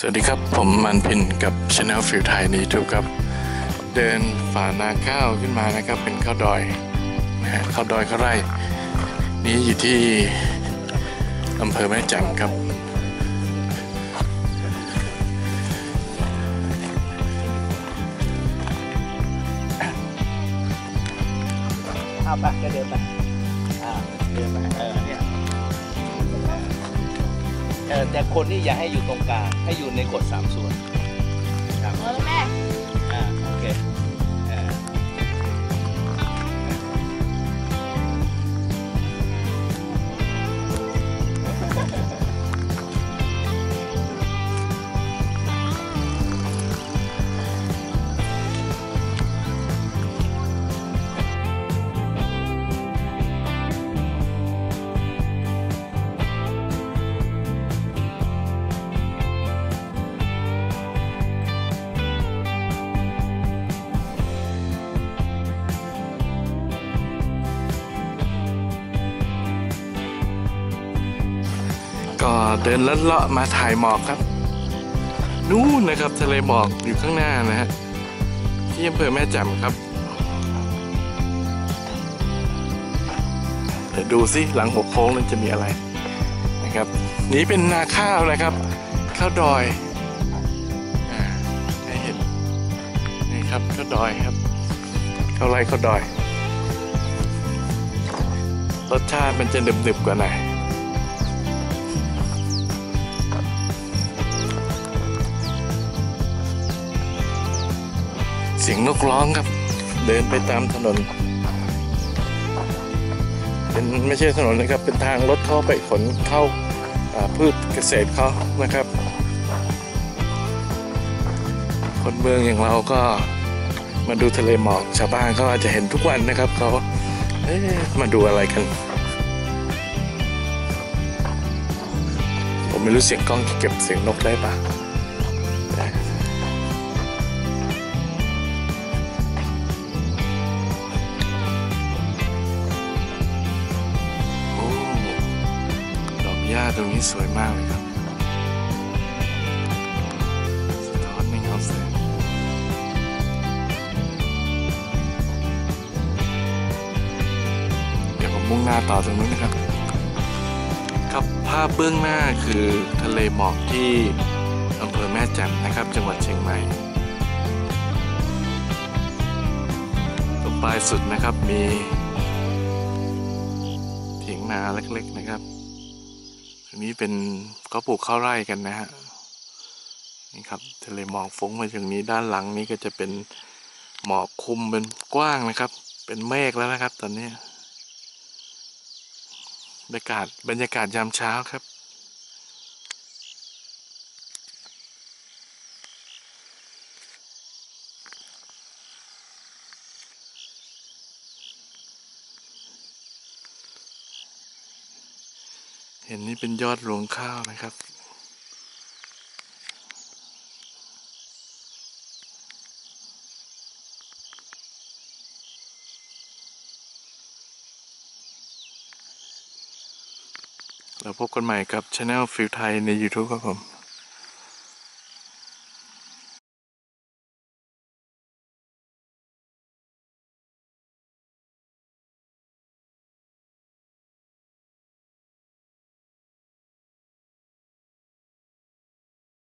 สวัสดีครับ ผมมันพินกับ Channel ฟิวไทยใน YouTube ครับ เดินฝ่านาข้าวขึ้นมานะครับ เป็นข้าวดอยนะฮะข้าวดอยข้าวไร่ นี้อยู่ที่อำเภอแม่แจ่มครับ เอาไปก็เดินไป ออแต่คนนี่อย่าให้อยู่ตรงกลางให้อยู่ในกฎสามส่วนครับ เออแม่ อ่าโอเค ก็เดินลัดเลาะมาถ่ายหมอกครับ นู่นนะครับทะเลหมอกอยู่ข้างหน้านะฮะที่อำเภอแม่แจ่มครับเดี๋ยวดูสิหลังหัวโค้งนั้นจะมีอะไรนะครับนี่เป็นนาข้าวนะครับ ข้าวดอยอ่าให้เห็นนี่ครับข้าวดอยครับข้าวไรข้าวดอยรสชาติมันจะหนึบๆกว่าหน่อย สียงนกร้องครับ เดินไปตามถนน เป็นไม่ใช่ถนนนะครับ เป็นทางรถเข้าไปขนเข้าพืชเกษตรเขานะครับ คนเมืองอย่างเราก็มาดูทะเลหมอกชาวบ้านเขาอาจจะเห็นทุกวันนะครับเขาเอ๊ะมาดูอะไรกัน ผมไม่รู้เสียงกล้องเก็บเสียงนกได้ปะ ตรงนี้สวยมากเลยครับสะท้อนในเงาแสงเดี๋ยวผมมุ่งหน้าต่อตรงนู้นนะครับ ครับภาพเบื้องหน้าคือทะเลหมอกที่อำเภอแม่แจ่มนะครับ จังหวัดเชียงใหม่ตรงปลายสุดนะครับมีเถียงนาเล็กๆนะครับ อันนี้เป็นเขาปลูกข้าวไร่กันนะฮะนี่ครับทะเลหมอกฟุ้งมาถึงนี้ด้านหลังนี้ก็จะเป็นหมอกคลุมเป็นกว้างนะครับ เป็นเมฆแล้วนะครับ ตอนนี้บรรยากาศบรรยากาศยามเช้าครับ เห็นนี่เป็นยอดรวงข้าวนะครับ เราพบกันใหม่กับช anel ฟิลไทยใน YouTube ครับผม